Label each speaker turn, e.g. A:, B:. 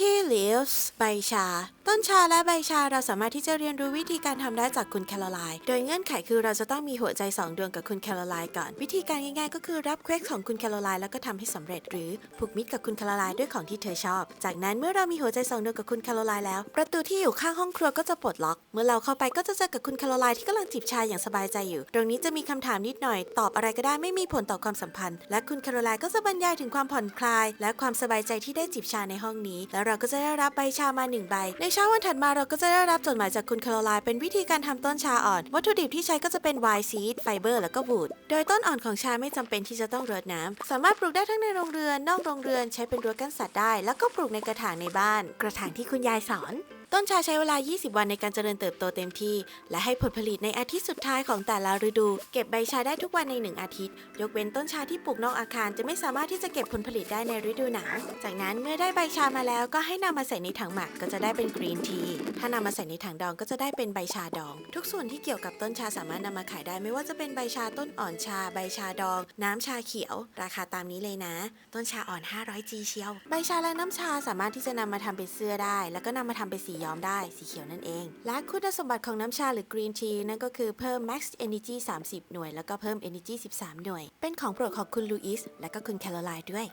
A: Tea Leaves ใบชา ต้นชาและใบชาเราสามารถที่จะเรียนรู้วิธีการทำได้จากคุณแคโรไลน์โดยเงื่อนไขคือเราจะต้องมีหัวใจ 2 ดวงกับคุณแคโรไลน์ก่อน วิธีการง่ายๆ ก็คือรับเควกของคุณแคโรไลน์แล้วก็ทำให้สำเร็จ หรือผูกมิตรกับคุณแคโรไลน์ด้วยของที่เธอชอบ จากนั้นเมื่อเรามีหัวใจสองดวงกับคุณแคโรไลน์แล้ว ประตูที่อยู่ข้างห้องครัวก็จะปลดล็อก เมื่อเราเข้าไปก็จะเจอกับคุณแคโรไลน์ที่กำลังจิบชาอย่างสบายใจอยู่ ตรงนี้จะมีคำถามนิดหน่อย ตอบอะไรก็ได้ไม่มีผลต่อความสัมพันธ์ และคุณแคโรไลน์ก็จะบรรยายถึงความผ่อนคลาย และความสบายใจที่ได้จิบชาในห้องนี้ แล้วเราก็จะได้รับใบชามาหนึ่งใบในช้าวันถัดมาเราก็จะได้รับจดหมายจากคุณคโรไลน์เป็นวิธีการทำต้นชาอ่อน วัตถุดิบที่ใช้ก็จะเป็นไวน์ซีดไฟเบอร์ แล้วก็บูด โดยต้นอ่อนของชาไม่จำเป็นที่จะต้องรดน้ำสามารถปลูกได้ทั้งในโรงเรือนนอกโรงเรือนใช้เป็นรั้วกั้นสัตว์ได้ แล้วก็ปลูกในกระถางในบ้าน กระถางที่คุณยายสอน ต้นชาใช้เวลา 20 วันในการเจริญเติบโตเต็มที่ และให้ผลผลิตในอาทิตย์สุดท้ายของแต่ละฤดู เก็บใบชาได้ทุกวันใน 1 อาทิตย์ ยกเว้นต้นชาที่ปลูกนอกอาคารจะไม่สามารถที่จะเก็บผลผลิตได้ในฤดูหนาว จากนั้นเมื่อได้ใบชามาแล้วก็ให้นำมาใส่ในถังหมักก็จะได้เป็นกรีนที ถ้านำมาใส่ในถังดองก็จะได้เป็นใบชาดอง ทุกส่วนที่เกี่ยวกับต้นชาสามารถนำมาขายได้ไม่ว่าจะเป็นใบชาต้นอ่อนชา ใบชาดอง น้ำชาเขียว ราคาตามนี้เลยนะ ต้นชาอ่อน 500 G เชียว ใบชาและน้ำชาสามารถที่จะนำมาทำเป็นเสื้อได้ แล้วก็นำมาทำเป็นสีย้อมได้สีเขียวนั่นเอง และคุณสมบัติของน้ำชาหรือกรีนทีนั่นก็คือเพิ่ม max energy 30 หน่วย แล้วก็เพิ่ม energy 13 หน่วย เป็นของโปรดของคุณลูอิสและก็คุณแคโรไลน์ด้วย